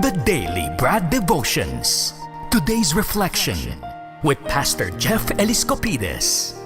The Daily Brad Devotions. Today's reflection with Pastor Jeff Eliscopides.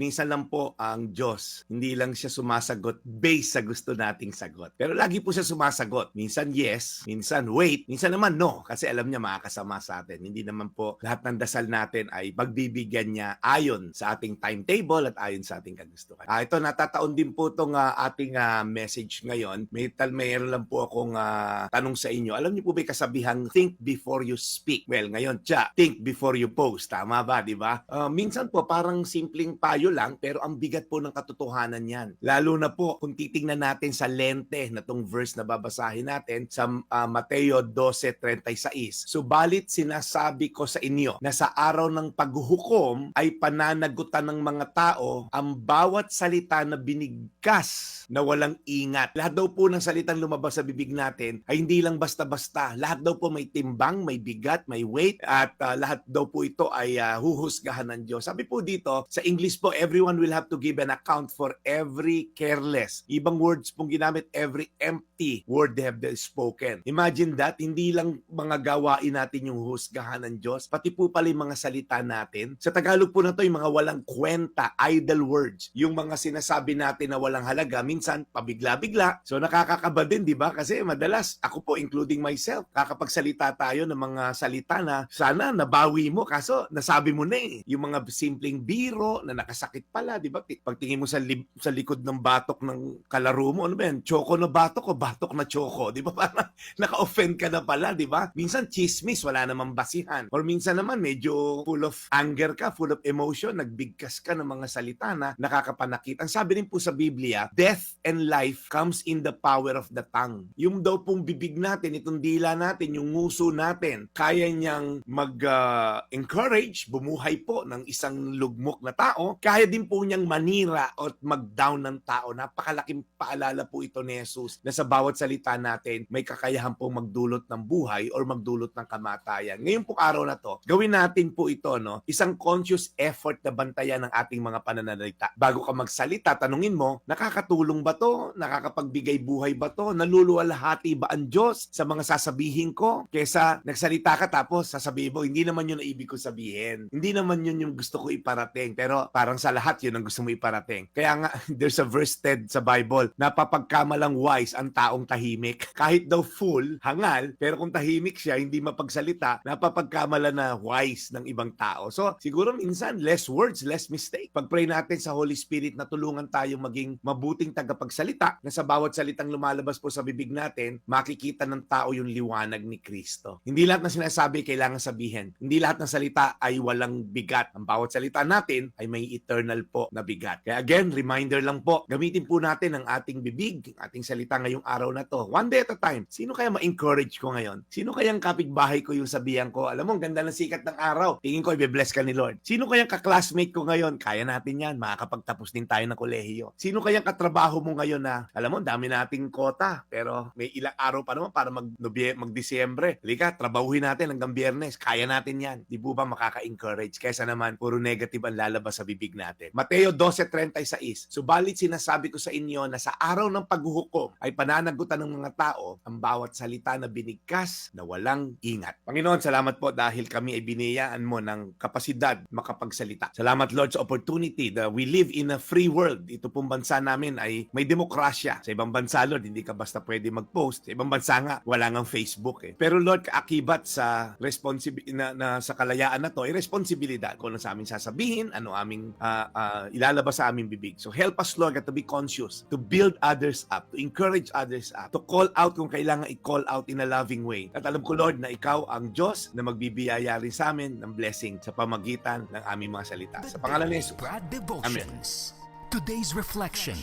Minsan lang po ang Diyos, hindi lang siya sumasagot based sa gusto nating sagot. Pero lagi po siya sumasagot. Minsan yes, minsan wait, minsan naman no. Kasi alam niya makakasama sa atin. Hindi naman po lahat ng dasal natin ay pagbibigyan niya ayon sa ating timetable at ayon sa ating kagustuhan. Ah, ito, natataon din po itong ating ah, message ngayon. May tal mayroon lang po akong ah, tanong sa inyo. Alam niyo po ba kasabihang think before you speak? Well, ngayon, tsa, think before you post. Tama ba, di ba? Ah, minsan po parang simpleng payo lang pero ang bigat po ng katotohanan yan. Lalo na po kung titingnan natin sa lente na tong verse na babasahin natin sa ah, Mateo 12.36. Subalit sinasabi ko sa inyo na sa araw ng paghuhukom ay pananagutan ng mga tao ang bawat salita na binigkas na walang ingat. Lahat daw po ng salitang lumabas sa bibig natin ay hindi lang basta-basta. Lahat daw po may timbang, may bigat, may weight at ah, lahat daw po ito ay ah, huhusgahan ng Diyos. Sabi po dito, sa English po, everyone will have to give an account for every careless. Ibang words pong ginamit, every empty word they have spoken. Imagine that, hindi lang mga gawain natin yung husgahan ng Diyos, pati po pala yung mga salita natin. Sa Tagalog po na to, yung mga walang kwenta, idle words. Yung mga sinasabi natin na walang halaga, minsan pabigla-bigla. So nakakakaba din, di ba? Kasi madalas, ako po including myself, kakapagsalita tayo ng mga salita na sana nabawi mo, kaso nasabi mo na eh. Yung mga simpleng biro na nakasakit pala, di ba? Pagtingin mo sa, li- sa likod ng batok ng kalaro mo, ano ba yan? Choco na batok o batok na choco? Di ba? Parang naka-offend ka na pala, di ba? Minsan chismis, wala namang basihan. Or minsan naman medyo full of anger ka, full of emotion, nagbigkas ka ng mga salita na nakakapanakit. Ang sabi rin po sa Biblia, death and life comes in the power of the tongue. Yung daw pong bibig natin, itong dila natin, yung nguso natin, kaya niyang mag-encourage, bumuhay po ng isang lugmok na tao, kaya din po niyang manira o mag-down ng tao. Napakalaking paalala po ito ni Jesus na sa bawat salita natin, may kakayahan po magdulot ng buhay or magdulot ng kamatayan. Ngayon po araw na to, gawin natin po ito, no? Isang conscious effort na bantayan ng ating mga pananalita. Bago ka magsalita, tanungin mo, nakakatulong ba to? Nakakapagbigay buhay ba to? Naluluwalhati ba ang Diyos sa mga sasabihin ko? Kesa nagsalita ka tapos sasabihin mo, hindi naman yun ang ibig ko sabihin. Hindi naman yun yung gusto ko iparating. Pero parang sa lahat yun ang gusto mo iparating. Kaya nga, there's a verse Ted sa Bible, napapagkamalang wise ang taong tahimik. Kahit daw full, hangal, pero kung tahimik siya, hindi mapagsalita, napapagkamala na wise ng ibang tao. So, siguro minsan, less words, less mistake. Pag-pray natin sa Holy Spirit na tulungan tayo maging mabuting tagapagsalita na sa bawat salitang lumalabas po sa bibig natin, makikita ng tao yung liwanag ni Kristo. Hindi lahat ng sinasabi kailangan sabihin. Hindi lahat ng salita ay walang bigat. Ang bawat salita natin ay may eternal po na bigat. Kaya again, reminder lang po, gamitin po natin ang ating bibig, ang ating salita ngayong araw na to. One day at a time. Sino kaya ma-encourage ko ngayon? Sino kayang kapitbahay ko yung sabihan ko? Alam mo, ang ganda ng sikat ng araw. Tingin ko, i-bless ka ni Lord. Sino kayang kaklasmate ko ngayon? Kaya natin yan. Makakapagtapos din tayo ng kolehiyo. Sino kayang katrabaho mo ngayon na, alam mo, dami nating kota. Pero may ilang araw pa naman para mag mag-Disyembre. Halika, trabahuhin natin hanggang biyernes. Kaya natin yan. Di po ba makaka-encourage? Kesa naman, puro negative ang lalabas sa bibig natin. Mateo 12.36 Subalit sinasabi ko sa inyo na sa araw ng paghuhukom ay pananagutan ng mga tao ang bawat salita na binigkas na walang ingat. Panginoon, salamat po dahil kami ay biniyaan mo ng kapasidad makapagsalita. Salamat Lord sa opportunity that we live in a free world. Ito pong bansa namin ay may demokrasya. Sa ibang bansa, Lord, hindi ka basta pwede mag-post. Sa ibang bansa nga, wala ngang Facebook eh. Pero Lord, kaakibat sa responsibility na, na sa kalayaan na to, ay responsibilidad kung ano sa amin sasabihin, ano aming ah, ah, ilalabas sa aming bibig. So help us, Lord, to be conscious, to build others up, to encourage others up, to call out kung kailangan i-call out in a loving way. At alam ko, Lord, na ikaw ang Diyos na magbibiyaya rin sa amin ng blessing sa pamagitan ng aming mga salita. Sa pangalan ni Jesus. Devotions. Today's reflection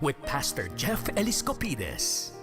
with Pastor Jeff Eliscopides.